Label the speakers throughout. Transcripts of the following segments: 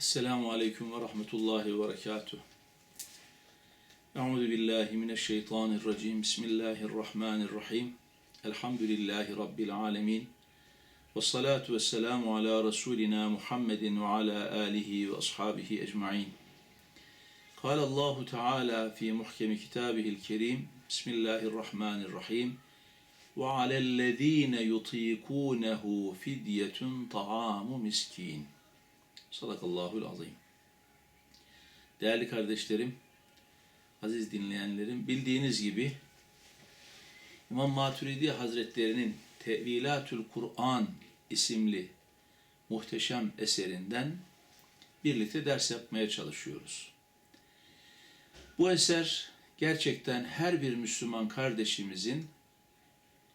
Speaker 1: السلام عليكم ورحمة الله وبركاته. أعوذ بالله من الشيطان الرجيم. بسم الله الرحمن الرحيم. الحمد لله رب العالمين. والصلاة والسلام على رسولنا محمد وعلى آله وأصحابه أجمعين. قال الله تعالى في محكم كتابه الكريم بسم الله الرحمن الرحيم. وعلى الذين يطيقونه فدية طعام مسكين. Sadakallahul azim. Değerli kardeşlerim, aziz dinleyenlerim, bildiğiniz gibi İmam Maturidi Hazretlerinin Tevilatül Kur'an isimli muhteşem eserinden birlikte ders yapmaya çalışıyoruz. Bu eser gerçekten her bir Müslüman kardeşimizin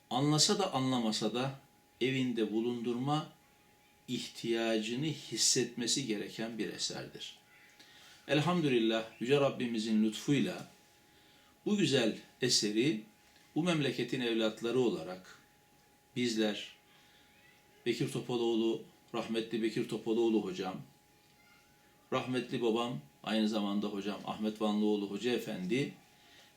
Speaker 1: anlasa da anlamasa da evinde bulundurma ihtiyacını hissetmesi gereken bir eserdir. Elhamdülillah Yüce Rabbimizin lütfuyla bu güzel eseri bu memleketin evlatları olarak bizler Bekir Topaloğlu, rahmetli Bekir Topaloğlu hocam, rahmetli babam aynı zamanda hocam Ahmet Vanlıoğlu Hoca Efendi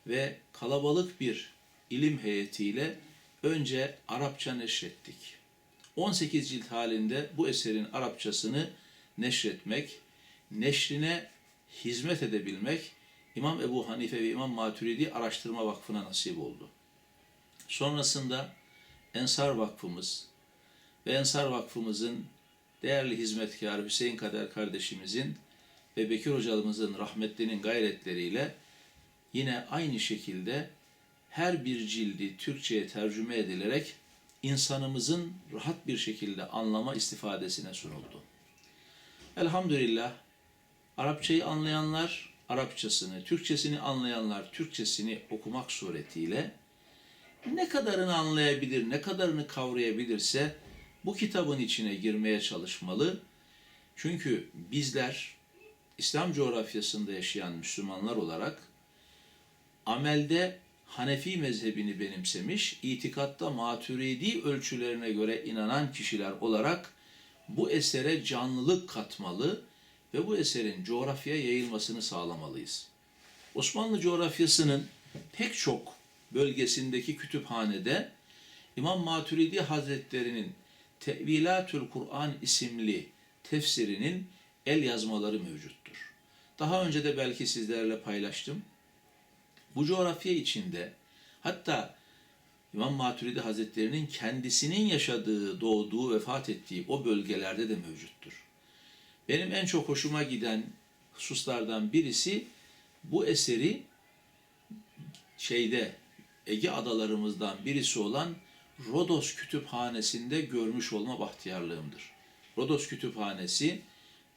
Speaker 1: ve kalabalık bir ilim heyetiyle önce Arapça neşrettik. 18 cilt halinde bu eserin Arapçasını neşretmek, neşrine hizmet edebilmek İmam Ebu Hanife ve İmam Maturidi Araştırma Vakfı'na nasip oldu. Sonrasında Ensar Vakfımız ve Ensar Vakfımızın değerli hizmetkarı Hüseyin Kader kardeşimizin ve Bekir hocamızın rahmetlinin gayretleriyle yine aynı şekilde her bir cildi Türkçe'ye tercüme edilerek insanımızın rahat bir şekilde anlama istifadesine sunuldu. Elhamdülillah Arapçayı anlayanlar Arapçasını, Türkçesini anlayanlar Türkçesini okumak suretiyle ne kadarını anlayabilir, ne kadarını kavrayabilirse bu kitabın içine girmeye çalışmalı. Çünkü bizler İslam coğrafyasında yaşayan Müslümanlar olarak amelde Hanefi mezhebini benimsemiş, itikatta maturidi ölçülerine göre inanan kişiler olarak bu esere canlılık katmalı ve bu eserin coğrafyaya yayılmasını sağlamalıyız. Osmanlı coğrafyasının pek çok bölgesindeki kütüphanede İmam Maturidi Hazretleri'nin Tevilatül Kur'an isimli tefsirinin el yazmaları mevcuttur. Daha önce de belki sizlerle paylaştım. Bu coğrafya içinde hatta İmam Maturidi Hazretleri'nin kendisinin yaşadığı, doğduğu, vefat ettiği o bölgelerde de mevcuttur. Benim en çok hoşuma giden hususlardan birisi bu eseri şeyde Ege adalarımızdan birisi olan Rodos Kütüphanesi'nde görmüş olma bahtiyarlığımdır. Rodos Kütüphanesi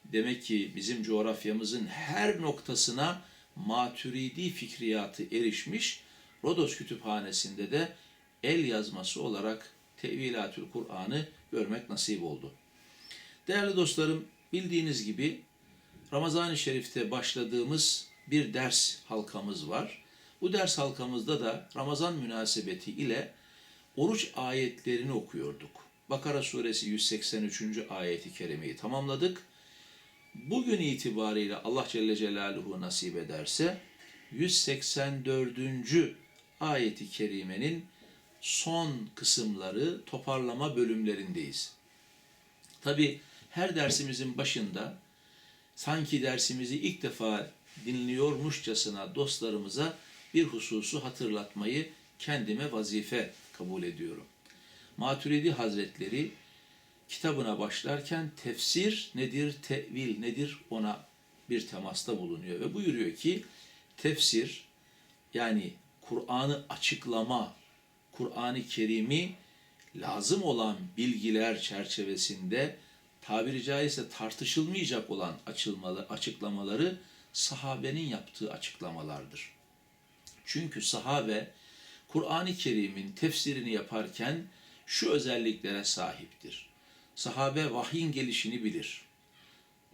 Speaker 1: demek ki bizim coğrafyamızın her noktasına maturidi fikriyatı erişmiş. Rodos Kütüphanesi'nde de el yazması olarak Tevilatül Kur'an'ı görmek nasip oldu. Değerli dostlarım, bildiğiniz gibi Ramazan-ı Şerif'te başladığımız bir ders halkamız var. Bu ders halkamızda da Ramazan münasebeti ile oruç ayetlerini okuyorduk. Bakara suresi 183. ayeti kerimeyi tamamladık. Bugün itibariyle Allah Celle Celaluhu nasip ederse 184. ayeti kerimenin son kısımları toparlama bölümlerindeyiz. Tabi her dersimizin başında sanki dersimizi ilk defa dinliyormuşçasına dostlarımıza bir hususu hatırlatmayı kendime vazife kabul ediyorum. Maturidi Hazretleri kitabına başlarken tefsir nedir, tevil nedir ona bir temasta bulunuyor ve buyuruyor ki tefsir yani Kur'an'ı açıklama, Kur'an-ı Kerim'i lazım olan bilgiler çerçevesinde tabiri caizse tartışılmayacak olan açılmalı, açıklamaları sahabenin yaptığı açıklamalardır. Çünkü sahabe Kur'an-ı Kerim'in tefsirini yaparken şu özelliklere sahiptir. Sahabe vahyin gelişini bilir.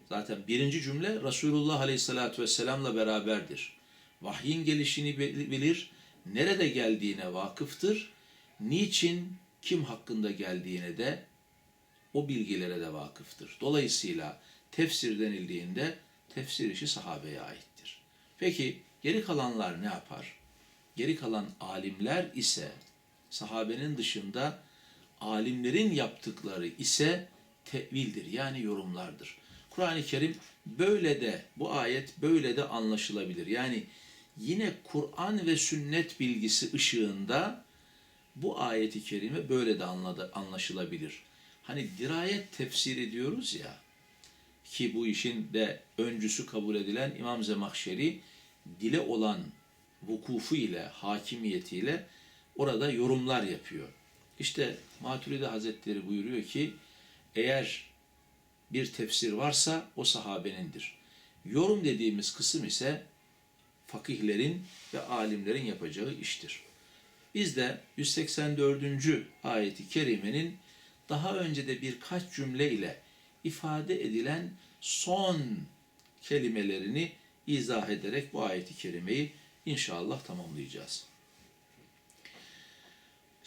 Speaker 1: Zaten birinci cümle Resulullah Aleyhisselatü Vesselam'la beraberdir. Vahyin gelişini bilir, nerede geldiğine vakıftır, niçin, kim hakkında geldiğine de o bilgilere de vakıftır. Dolayısıyla tefsir denildiğinde tefsir işi sahabeye aittir. Peki geri kalanlar ne yapar? Geri kalan alimler ise sahabenin dışında alimlerin yaptıkları ise tevildir yani yorumlardır. Kur'an-ı Kerim böyle de bu ayet böyle de anlaşılabilir. Yani yine Kur'an ve sünnet bilgisi ışığında bu ayeti kerime böyle de anladı, anlaşılabilir. Hani dirayet tefsiri diyoruz ya ki bu işin de öncüsü kabul edilen İmam Zemahşeri dile olan vukufu ile, hakimiyetiyle orada yorumlar yapıyor. İşte Maturidi Hazretleri buyuruyor ki eğer bir tefsir varsa o sahabenindir. Yorum dediğimiz kısım ise fakihlerin ve alimlerin yapacağı iştir. Biz de 184. ayeti kerimenin daha önce de birkaç cümle ile ifade edilen son kelimelerini izah ederek bu ayeti kerimeyi inşallah tamamlayacağız.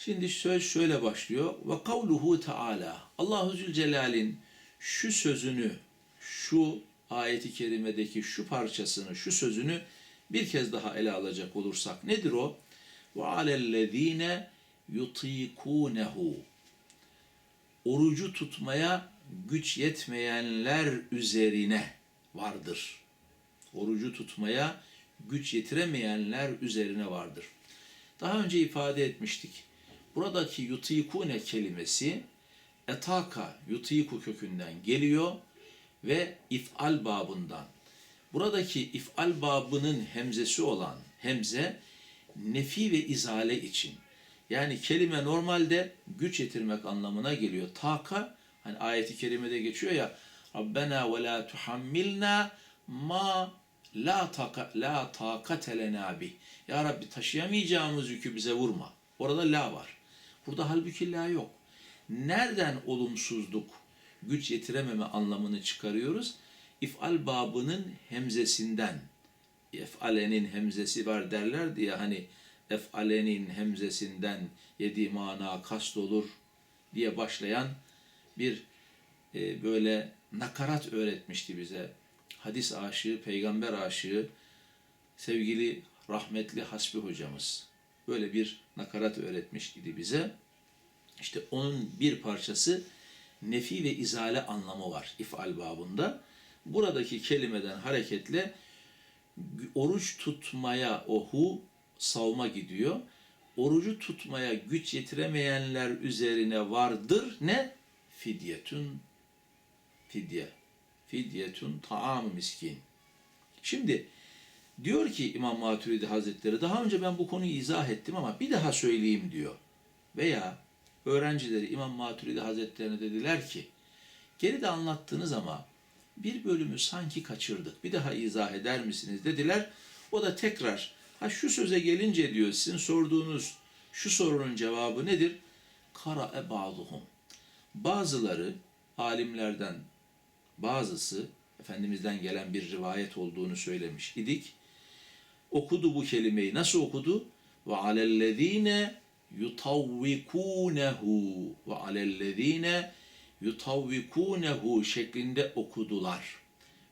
Speaker 1: Şimdi söz şöyle başlıyor. Ve kavluhu Teala. Allahu Zülcelal'in şu sözünü, şu ayeti kerimedeki şu parçasını, şu sözünü bir kez daha ele alacak olursak nedir o? Ve alellezine yutikunehu. Orucu tutmaya güç yetmeyenler üzerine vardır. Orucu tutmaya güç yetiremeyenler üzerine vardır. Daha önce ifade etmiştik. Buradaki yutikune kelimesi etaka, yutiku kökünden geliyor ve if'al babından. Buradaki if'al babının hemzesi olan hemze nefi ve izale için. Yani kelime normalde güç yetirmek anlamına geliyor. Taka hani ayeti kerimede geçiyor ya Rabbena ve la tuhammilna ma la taka la takate lena bih. Ya Rabbi taşıyamayacağımız yükü bize vurma. Orada la var. Burada halbuki la yok. Nereden olumsuzluk, güç yetirememe anlamını çıkarıyoruz? İf'al babının hemzesinden. Ef'alenin hemzesi var derler diye hani ef'alenin hemzesinden yedi mana kast olur diye başlayan bir e, böyle nakarat öğretmişti bize. Hadis aşığı, peygamber aşığı sevgili rahmetli Hasbi hocamız. Böyle bir nakarat öğretmiş idi bize. İşte onun bir parçası nefi ve izale anlamı var ifal babında. Buradaki kelimeden hareketle oruç tutmaya ohu savma gidiyor. Orucu tutmaya güç yetiremeyenler üzerine vardır ne? Fidyetun fidye. Fidyetun taam miskin. Şimdi diyor ki İmam Maturidi Hazretleri daha önce ben bu konuyu izah ettim ama bir daha söyleyeyim diyor. Veya öğrencileri İmam Maturidi Hazretlerine dediler ki geride anlattınız ama bir bölümü sanki kaçırdık. Bir daha izah eder misiniz dediler. O da tekrar ha şu söze gelince diyor sizin sorduğunuz şu sorunun cevabı nedir? Kara e ba'duhum. Bazıları alimlerden bazısı Efendimiz'den gelen bir rivayet olduğunu söylemiş idik. Okudu bu kelimeyi. Nasıl okudu? Ve alellezine yutavvikunehu ve alellezine yutavvikunehu şeklinde okudular.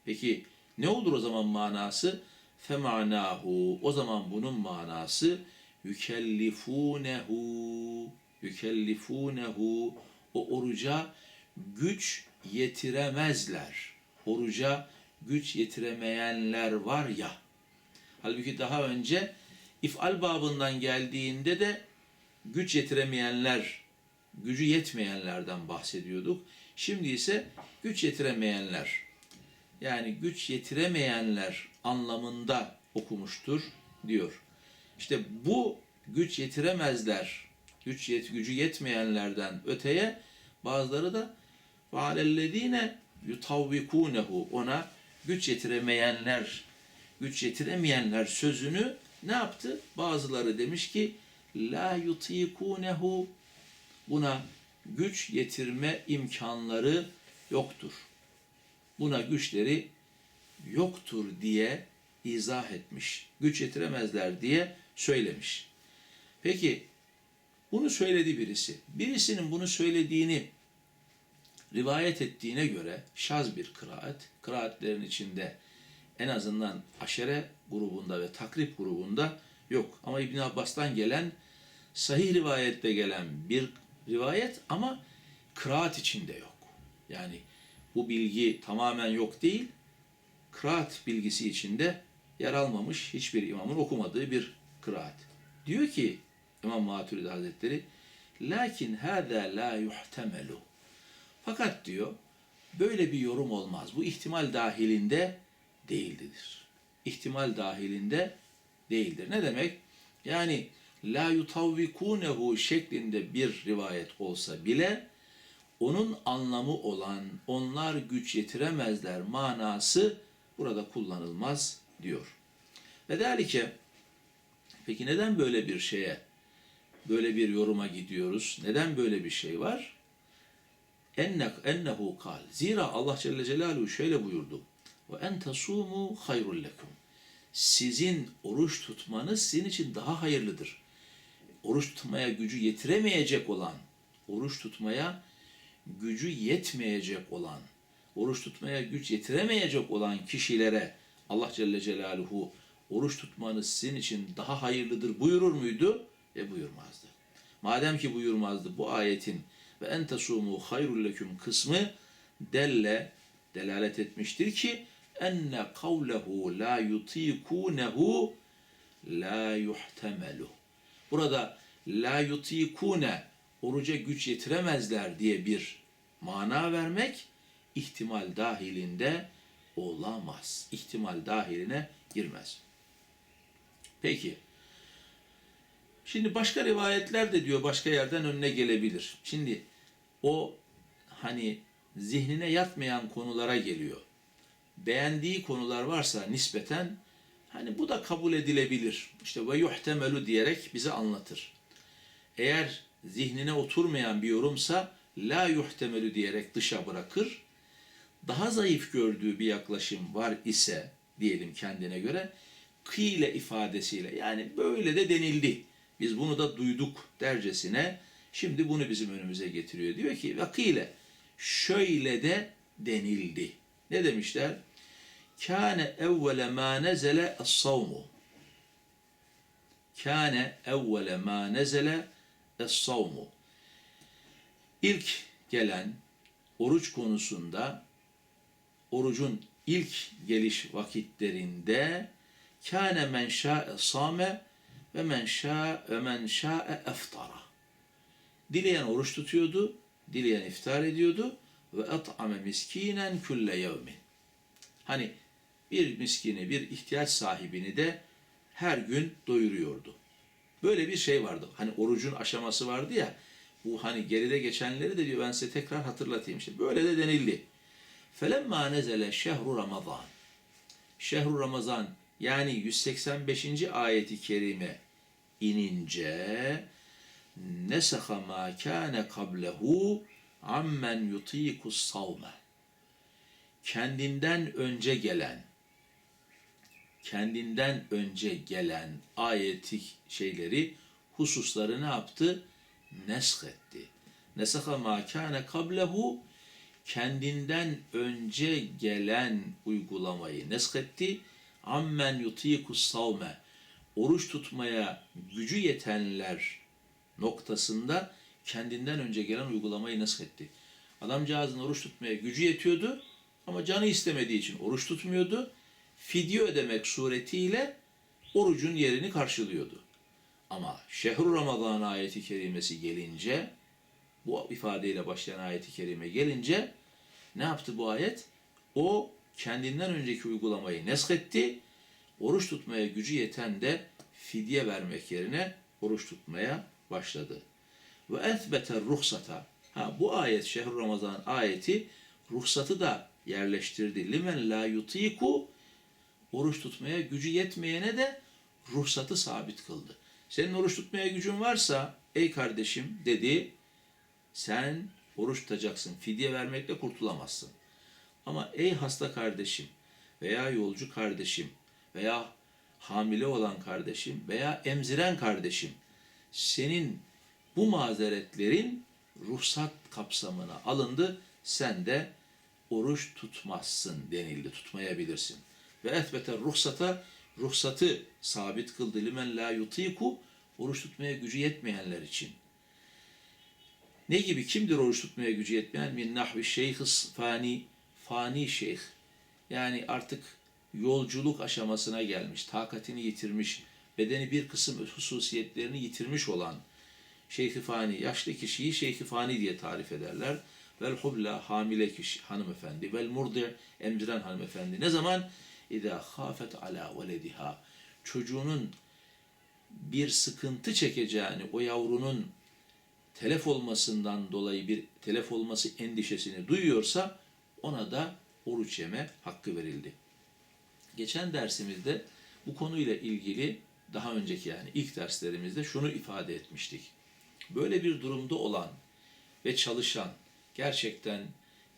Speaker 1: Peki ne olur o zaman manası? Femanahu. O zaman bunun manası yükellifunehu. Yükellifunehu. O oruca güç yetiremezler. Oruca güç yetiremeyenler var ya. Halbuki daha önce ifal babından geldiğinde de güç yetiremeyenler, gücü yetmeyenlerden bahsediyorduk. Şimdi ise güç yetiremeyenler, yani güç yetiremeyenler anlamında okumuştur diyor. İşte bu güç yetiremezler, güç yet, gücü yetmeyenlerden öteye bazıları da وَعَلَى yutavvikunehu ona güç yetiremeyenler, güç yetiremeyenler sözünü ne yaptı? Bazıları demiş ki la yutikunehu buna güç yetirme imkanları yoktur. Buna güçleri yoktur diye izah etmiş. Güç yetiremezler diye söylemiş. Peki bunu söyledi birisi. Birisinin bunu söylediğini rivayet ettiğine göre şaz bir kıraat, kıraatlerin içinde en azından aşere grubunda ve takrip grubunda yok. Ama İbn Abbas'tan gelen sahih rivayette gelen bir rivayet ama kıraat içinde yok. Yani bu bilgi tamamen yok değil, kıraat bilgisi içinde yer almamış hiçbir imamın okumadığı bir kıraat. Diyor ki İmam Maturidi Hazretleri, lakin hâzâ la yuhtemelu. Fakat diyor, böyle bir yorum olmaz. Bu ihtimal dahilinde değildir. İhtimal dahilinde değildir. Ne demek? Yani la yutavvikunehu şeklinde bir rivayet olsa bile onun anlamı olan onlar güç yetiremezler manası burada kullanılmaz diyor. Ve derlike peki neden böyle bir şeye böyle bir yoruma gidiyoruz? Neden böyle bir şey var? Enne, ennehu kal. Zira Allah Celle Celaluhu şöyle buyurdu. Ve en tasumu hayrul lekum. Sizin oruç tutmanız sizin için daha hayırlıdır. Oruç tutmaya gücü yetiremeyecek olan, oruç tutmaya gücü yetmeyecek olan, oruç tutmaya güç yetiremeyecek olan kişilere Allah Celle Celaluhu oruç tutmanız sizin için daha hayırlıdır buyurur muydu? E buyurmazdı. Madem ki buyurmazdı bu ayetin ve en tasumu hayrul leküm kısmı delle delalet etmiştir ki enne kavlehu la yutikunehu la yuhtemelu. Burada la yutikune oruca güç yetiremezler diye bir mana vermek ihtimal dahilinde olamaz. İhtimal dahiline girmez. Peki. Şimdi başka rivayetler de diyor başka yerden önüne gelebilir. Şimdi o hani zihnine yatmayan konulara geliyor. Beğendiği konular varsa nispeten hani bu da kabul edilebilir. İşte ve yuhtemelu diyerek bize anlatır. Eğer zihnine oturmayan bir yorumsa la yuhtemelu diyerek dışa bırakır. Daha zayıf gördüğü bir yaklaşım var ise diyelim kendine göre kıyle ifadesiyle yani böyle de denildi. Biz bunu da duyduk dercesine şimdi bunu bizim önümüze getiriyor. Diyor ki vakile şöyle de denildi. Ne demişler? Kâne evvele mâ nezele es-savmu. Kâne evvele mâ nezele es-savmu. İlk gelen oruç konusunda orucun ilk geliş vakitlerinde kâne men şâ'e sâme ve men şâ ve men şâ'e eftara. Dileyen oruç tutuyordu, dileyen iftar ediyordu ve et'ame miskinen külle yevmin. Hani bir miskini, bir ihtiyaç sahibini de her gün doyuruyordu. Böyle bir şey vardı. Hani orucun aşaması vardı ya. Bu hani geride geçenleri de diyor ben size tekrar hatırlatayım işte. Böyle de denildi. Felemma nezele şehru ramazan. Şehru ramazan yani 185. ayeti kerime inince nesaha ma kana qablehu ammen yutiku savme. Kendinden önce gelen kendinden önce gelen ayeti şeyleri hususları ne yaptı? Nesk etti. Nesaha ma kana qablehu kendinden önce gelen uygulamayı nesk etti. Ammen yutiku savme oruç tutmaya gücü yetenler noktasında kendinden önce gelen uygulamayı nesk etti. Adamcağızın oruç tutmaya gücü yetiyordu ama canı istemediği için oruç tutmuyordu. Fidye ödemek suretiyle orucun yerini karşılıyordu. Ama şehru Ramazan ayeti kerimesi gelince bu ifadeyle başlayan ayeti kerime gelince ne yaptı bu ayet? O kendinden önceki uygulamayı neshetti. Oruç tutmaya gücü yeten de fidye vermek yerine oruç tutmaya başladı. Ve ethbete ruhsata. Ha bu ayet şehr Ramazan ayeti ruhsatı da yerleştirdi. Limen la yutiku oruç tutmaya gücü yetmeyene de ruhsatı sabit kıldı. Senin oruç tutmaya gücün varsa ey kardeşim dedi sen oruç tutacaksın. Fidye vermekle kurtulamazsın. Ama ey hasta kardeşim veya yolcu kardeşim veya hamile olan kardeşim veya emziren kardeşim senin bu mazeretlerin ruhsat kapsamına alındı. sen de oruç tutmazsın denildi. Tutmayabilirsin. Ve etbete ruhsata ruhsatı sabit kıldı. Limen la yutiku oruç tutmaya gücü yetmeyenler için. Ne gibi? Kimdir oruç tutmaya gücü yetmeyen? Min nahvi şeyhis fani, fani şeyh. Yani artık yolculuk aşamasına gelmiş, takatini yitirmiş, bedeni bir kısım hususiyetlerini yitirmiş olan şeyh fani, yaşlı kişiyi şeyh fani diye tarif ederler. Vel hubla hamile kişi, hanımefendi. Vel murdi emziren hanımefendi. Ne zaman? İza khafet ala velediha. Çocuğunun bir sıkıntı çekeceğini, o yavrunun telef olmasından dolayı bir telef olması endişesini duyuyorsa ona da oruç yeme hakkı verildi. Geçen dersimizde bu konuyla ilgili daha önceki yani ilk derslerimizde şunu ifade etmiştik. Böyle bir durumda olan ve çalışan gerçekten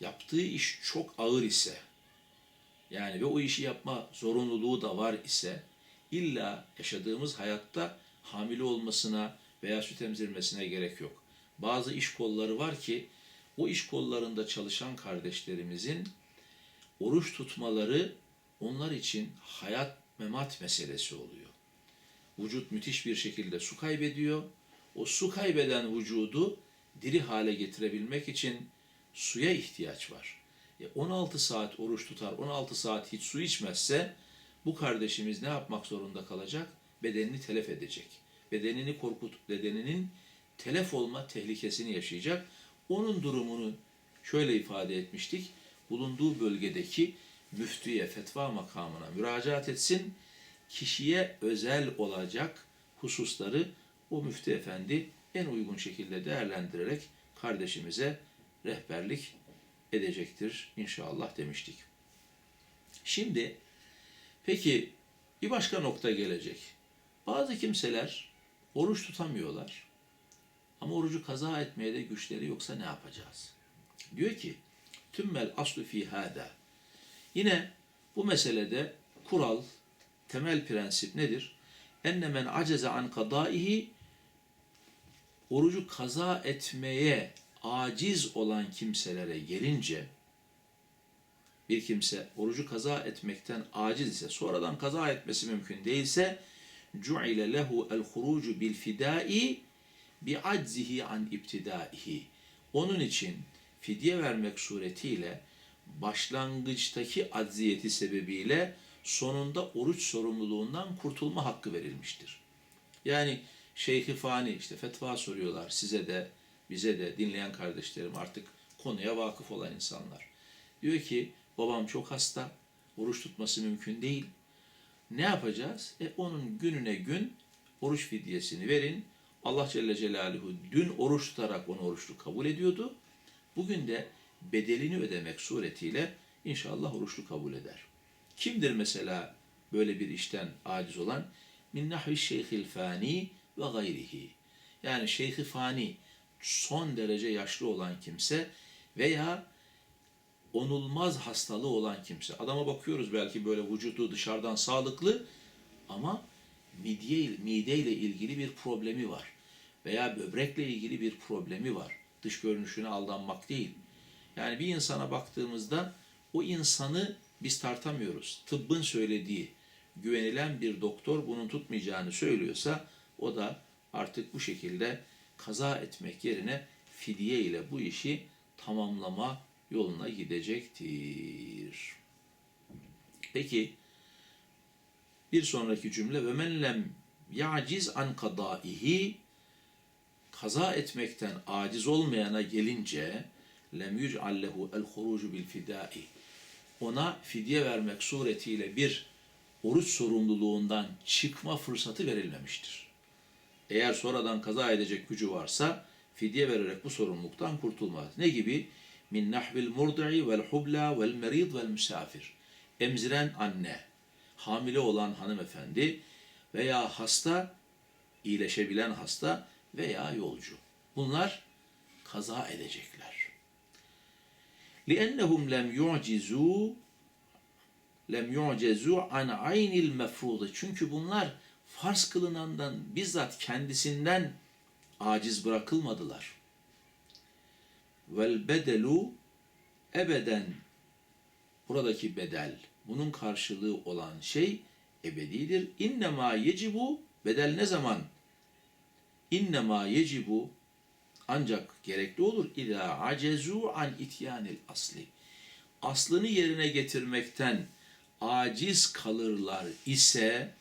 Speaker 1: yaptığı iş çok ağır ise yani ve o işi yapma zorunluluğu da var ise illa yaşadığımız hayatta hamile olmasına veya süt emzirmesine gerek yok. Bazı iş kolları var ki o iş kollarında çalışan kardeşlerimizin oruç tutmaları onlar için hayat memat meselesi oluyor. Vücut müthiş bir şekilde su kaybediyor. O su kaybeden vücudu diri hale getirebilmek için suya ihtiyaç var. E 16 saat oruç tutar, 16 saat hiç su içmezse bu kardeşimiz ne yapmak zorunda kalacak? Bedenini telef edecek. Bedenini korkut, bedeninin telef olma tehlikesini yaşayacak. Onun durumunu şöyle ifade etmiştik. Bulunduğu bölgedeki müftüye, fetva makamına müracaat etsin. Kişiye özel olacak hususları o müftü efendi en uygun şekilde değerlendirerek kardeşimize rehberlik edecektir inşallah demiştik. Şimdi peki bir başka nokta gelecek. Bazı kimseler oruç tutamıyorlar. Ama orucu kaza etmeye de güçleri yoksa ne yapacağız? Diyor ki tümmel aslu fi hada. Yine bu meselede kural, temel prensip nedir? Enne men aceze an kadaihi orucu kaza etmeye aciz olan kimselere gelince bir kimse orucu kaza etmekten aciz ise sonradan kaza etmesi mümkün değilse cu'ile lehu el hurucu bil fidai bi aczihi an ibtidaihi. Onun için fidye vermek suretiyle başlangıçtaki acziyeti sebebiyle sonunda oruç sorumluluğundan kurtulma hakkı verilmiştir. Yani Şeyh-i Fani işte fetva soruyorlar size de bize de dinleyen kardeşlerim artık konuya vakıf olan insanlar. Diyor ki babam çok hasta, oruç tutması mümkün değil. Ne yapacağız? E onun gününe gün oruç fidyesini verin. Allah Celle Celaluhu dün oruç tutarak onu oruçlu kabul ediyordu. Bugün de bedelini ödemek suretiyle inşallah oruçlu kabul eder. Kimdir mesela böyle bir işten aciz olan? Min nahvi şeyhil fani ve gayrihi. Yani şeyhi fani, son derece yaşlı olan kimse veya onulmaz hastalığı olan kimse. Adama bakıyoruz belki böyle vücudu dışarıdan sağlıklı ama midye, mideyle ilgili bir problemi var. Veya böbrekle ilgili bir problemi var. Dış görünüşüne aldanmak değil. Yani bir insana baktığımızda o insanı biz tartamıyoruz. Tıbbın söylediği, güvenilen bir doktor bunun tutmayacağını söylüyorsa o da artık bu şekilde kaza etmek yerine fidye ile bu işi tamamlama yoluna gidecektir. Peki bir sonraki cümle ve men lem ya'ciz an kadaihi kaza etmekten aciz olmayana gelince lem yüc'al lehu el hurucu bil fidai ona fidye vermek suretiyle bir oruç sorumluluğundan çıkma fırsatı verilmemiştir Eğer sonradan kaza edecek gücü varsa fidye vererek bu sorumluluktan kurtulmaz. Ne gibi? Min nahvil murdi'i vel hubla vel merid vel misafir. Emziren anne, hamile olan hanımefendi veya hasta, iyileşebilen hasta veya yolcu. Bunlar kaza edecekler. لِأَنَّهُمْ لَمْ يُعْجِزُوا lem yu'cezu an aynil mefruḍı. Çünkü bunlar farz kılınandan bizzat kendisinden aciz bırakılmadılar. Vel bedelu ebeden buradaki bedel, bunun karşılığı olan şey ebedidir. İnnemâ yecibu bedel ne zaman? İnnemâ yecibu ancak gerekli olur ila acezu an ityanil asli. Aslını yerine getirmekten aciz kalırlar ise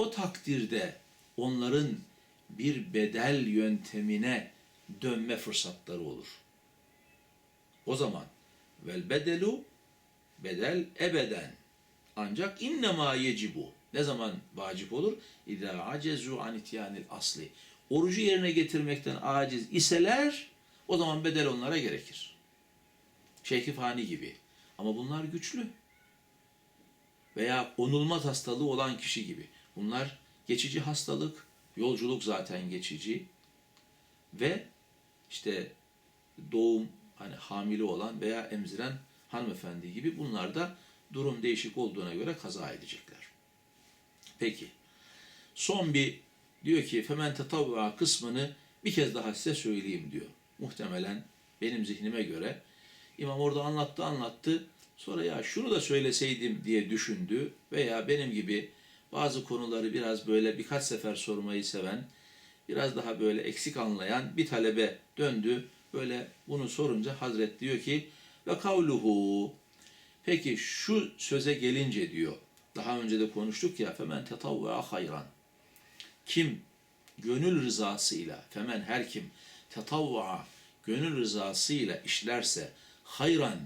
Speaker 1: o takdirde onların bir bedel yöntemine dönme fırsatları olur. O zaman vel bedelu bedel ebeden ancak innema yecibu ne zaman vacip olur? İzâ acezu an ityanil asli. Orucu yerine getirmekten aciz iseler o zaman bedel onlara gerekir. Şeyh Fani gibi. Ama bunlar güçlü. Veya onulmaz hastalığı olan kişi gibi. Bunlar geçici hastalık, yolculuk zaten geçici ve işte doğum hani hamile olan veya emziren hanımefendi gibi bunlar da durum değişik olduğuna göre kaza edecekler. Peki. Son bir diyor ki femen tetavva kısmını bir kez daha size söyleyeyim diyor. Muhtemelen benim zihnime göre imam orada anlattı anlattı. Sonra ya şunu da söyleseydim diye düşündü veya benim gibi bazı konuları biraz böyle birkaç sefer sormayı seven, biraz daha böyle eksik anlayan bir talebe döndü. Böyle bunu sorunca Hazret diyor ki ve kavluhu Peki şu söze gelince diyor. Daha önce de konuştuk ya femen tetavva hayran. Kim gönül rızasıyla femen her kim tetavva gönül rızasıyla işlerse hayran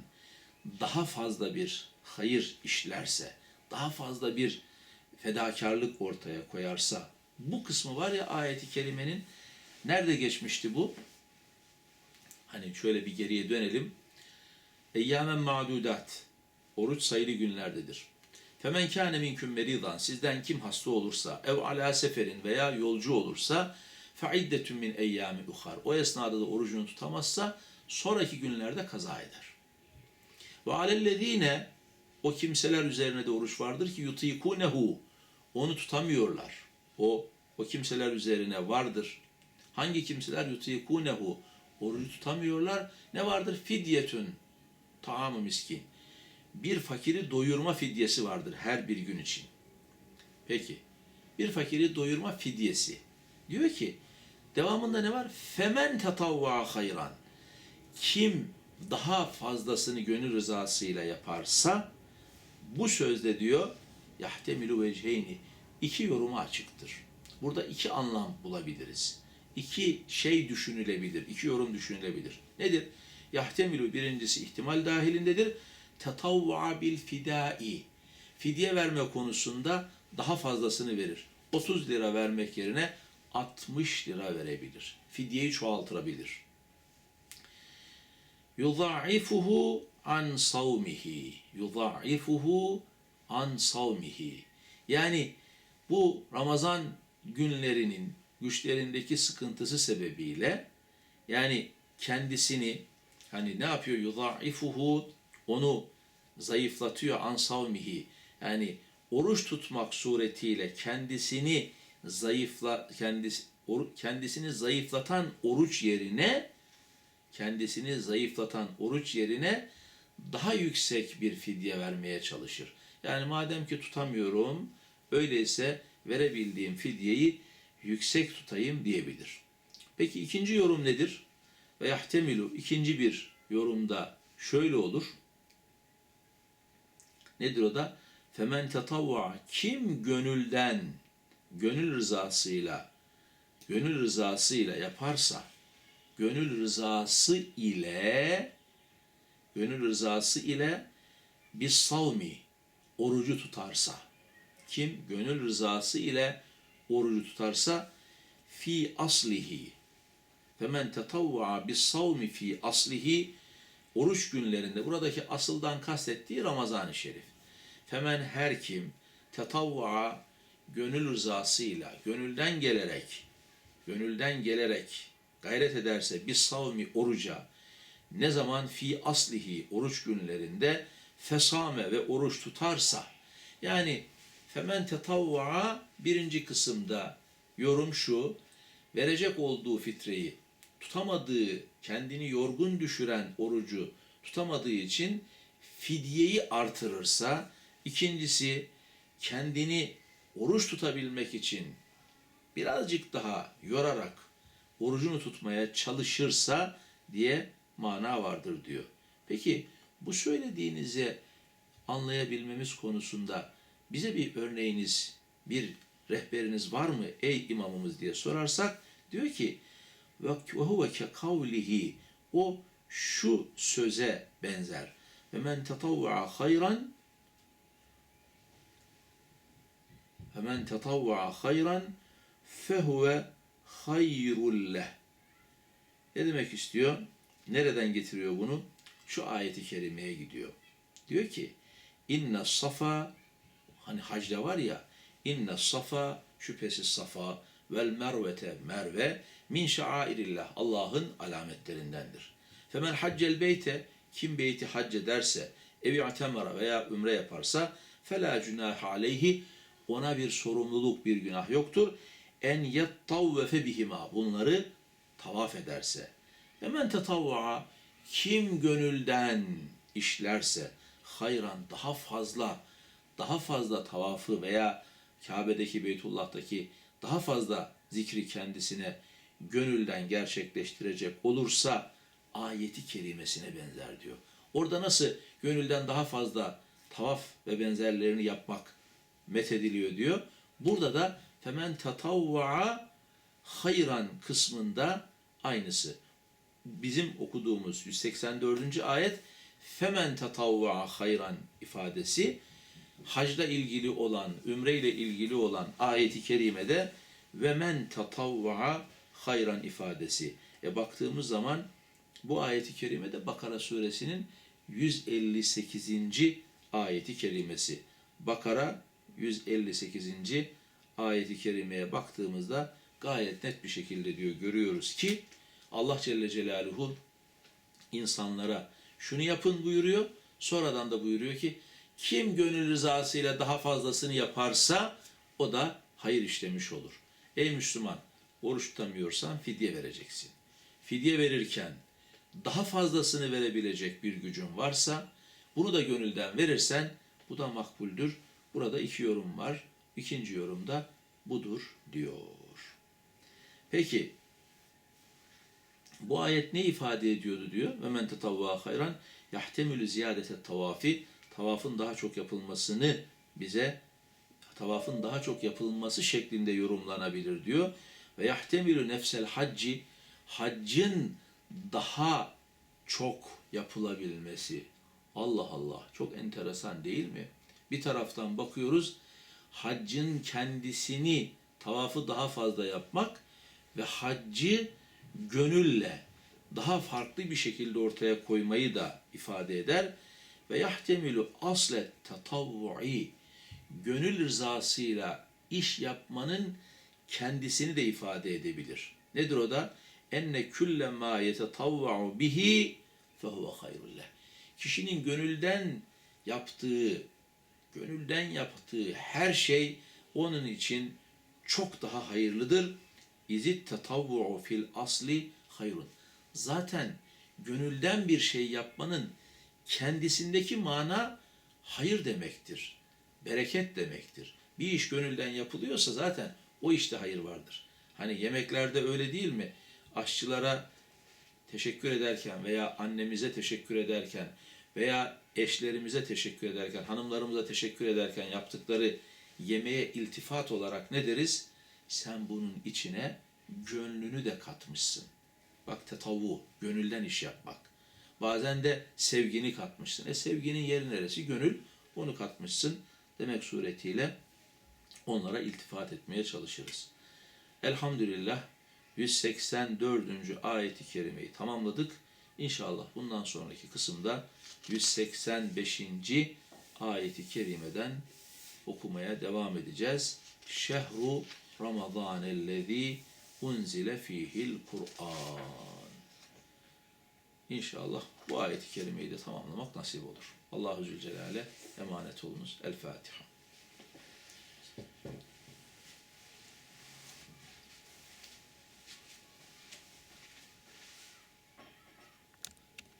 Speaker 1: daha fazla bir hayır işlerse daha fazla bir fedakarlık ortaya koyarsa bu kısmı var ya ayeti kerimenin nerede geçmişti bu? Hani şöyle bir geriye dönelim. Eyyamen ma'dudat. Oruç sayılı günlerdedir. Femen kâne minküm meridan. Sizden kim hasta olursa, ev ala seferin veya yolcu olursa, fe iddetun min eyyâmi uhar. O esnada da orucunu tutamazsa, sonraki günlerde kaza eder. Ve alellezîne, o kimseler üzerine de oruç vardır ki yutikûnehu. Onu tutamıyorlar. O, o kimseler üzerine vardır. Hangi kimseler yutikûnehu? Orucu tutamıyorlar. Ne vardır? Fidyetün. Taamı miskin bir fakiri doyurma fidyesi vardır her bir gün için. Peki, bir fakiri doyurma fidyesi. Diyor ki, devamında ne var? Femen tatavva hayran. Kim daha fazlasını gönül rızasıyla yaparsa, bu sözde diyor, yahtemilu vecheyni, iki yoruma açıktır. Burada iki anlam bulabiliriz. İki şey düşünülebilir, iki yorum düşünülebilir. Nedir? Yahtemilu birincisi ihtimal dahilindedir tetavva bil fidai. Fidye verme konusunda daha fazlasını verir. 30 lira vermek yerine 60 lira verebilir. Fidyeyi çoğaltırabilir. Yudaifuhu an savmihi. Yudaifuhu an savmihi. Yani bu Ramazan günlerinin güçlerindeki sıkıntısı sebebiyle yani kendisini hani ne yapıyor? Yudaifuhu onu zayıflatıyor ansavmihi. Yani oruç tutmak suretiyle kendisini zayıfla kendisi kendisini zayıflatan oruç yerine kendisini zayıflatan oruç yerine daha yüksek bir fidye vermeye çalışır. Yani madem ki tutamıyorum, öyleyse verebildiğim fidyeyi yüksek tutayım diyebilir. Peki ikinci yorum nedir? Ve yahtemilu ikinci bir yorumda şöyle olur. Nedir o da? Femen tetavva kim gönülden gönül rızasıyla gönül rızasıyla yaparsa gönül rızası ile gönül rızası ile bir savmi orucu tutarsa kim gönül rızası ile orucu tutarsa fi aslihi femen tetavva bis savmi fi aslihi oruç günlerinde buradaki asıldan kastettiği Ramazan-ı Şerif. Femen her kim tetavva gönül rızasıyla, gönülden gelerek, gönülden gelerek gayret ederse bir savmi oruca ne zaman fi aslihi oruç günlerinde fesame ve oruç tutarsa yani femen tetavva birinci kısımda yorum şu verecek olduğu fitreyi tutamadığı, kendini yorgun düşüren orucu tutamadığı için fidyeyi artırırsa, ikincisi kendini oruç tutabilmek için birazcık daha yorarak orucunu tutmaya çalışırsa diye mana vardır diyor. Peki bu söylediğinize anlayabilmemiz konusunda bize bir örneğiniz, bir rehberiniz var mı ey imamımız diye sorarsak diyor ki ve huve o şu söze benzer. Ve men tetavva hayran ve men tetavva hayran fehuve. Ne demek istiyor? Nereden getiriyor bunu? Şu ayeti kerimeye gidiyor. Diyor ki inne safa hani hacda var ya inne safa şüphesiz safa vel mervete merve min şairillah Allah'ın alametlerindendir. Femen haccel beyte kim beyti hac ederse evi atemara veya ümre yaparsa fela cunah aleyhi ona bir sorumluluk bir günah yoktur. En yettavvefe bihima bunları tavaf ederse. Hemen tetavva kim gönülden işlerse hayran daha fazla daha fazla tavafı veya Kabe'deki Beytullah'taki daha fazla zikri kendisine gönülden gerçekleştirecek olursa ayeti kerimesine benzer diyor. Orada nasıl gönülden daha fazla tavaf ve benzerlerini yapmak methediliyor diyor. Burada da femen tatavva hayran kısmında aynısı. Bizim okuduğumuz 184. ayet femen tatavva hayran ifadesi hacda ilgili olan, ümre ile ilgili olan ayeti kerimede ve men tatavva hayran ifadesi. E baktığımız zaman bu ayeti kerimede Bakara suresinin 158. ayeti kerimesi. Bakara 158. ayeti kerimeye baktığımızda gayet net bir şekilde diyor görüyoruz ki Allah Celle Celaluhu insanlara şunu yapın buyuruyor. Sonradan da buyuruyor ki kim gönül rızasıyla daha fazlasını yaparsa o da hayır işlemiş olur. Ey Müslüman oruç tutamıyorsan fidye vereceksin. Fidye verirken daha fazlasını verebilecek bir gücün varsa bunu da gönülden verirsen bu da makbuldür. Burada iki yorum var. İkinci yorum da budur diyor. Peki bu ayet ne ifade ediyordu diyor. Ve men tetavva hayran yahtemülü ziyadete tavafi tavafın daha çok yapılmasını bize tavafın daha çok yapılması şeklinde yorumlanabilir diyor. Ve yahtemülü nefsel hacci haccın daha çok yapılabilmesi. Allah Allah çok enteresan değil mi? Bir taraftan bakıyoruz haccın kendisini tavafı daha fazla yapmak ve haccı gönülle daha farklı bir şekilde ortaya koymayı da ifade eder ve yahtemilu aslet tatavvu'i gönül rızasıyla iş yapmanın kendisini de ifade edebilir. Nedir o da? Enne külle ma yetetavva'u bihi fehuve hayrullah. Kişinin gönülden yaptığı, gönülden yaptığı her şey onun için çok daha hayırlıdır. İzit tetavvu'u fil asli hayrun. Zaten gönülden bir şey yapmanın kendisindeki mana hayır demektir. Bereket demektir. Bir iş gönülden yapılıyorsa zaten o işte hayır vardır. Hani yemeklerde öyle değil mi? Aşçılara teşekkür ederken veya annemize teşekkür ederken veya eşlerimize teşekkür ederken, hanımlarımıza teşekkür ederken yaptıkları yemeğe iltifat olarak ne deriz? Sen bunun içine gönlünü de katmışsın. Bak tetavu, gönülden iş yapmak. Bazen de sevgini katmışsın. E sevginin yeri neresi? Gönül. Onu katmışsın. Demek suretiyle onlara iltifat etmeye çalışırız. Elhamdülillah 184. ayeti kerimeyi tamamladık. İnşallah bundan sonraki kısımda 185. ayeti kerimeden okumaya devam edeceğiz. Şehru Ramazanellezî unzile fihil Kur'an. İnşallah bu ayeti kerimeyi de tamamlamak nasip olur. Allahu Zülcelal'e emanet olunuz. El Fatiha.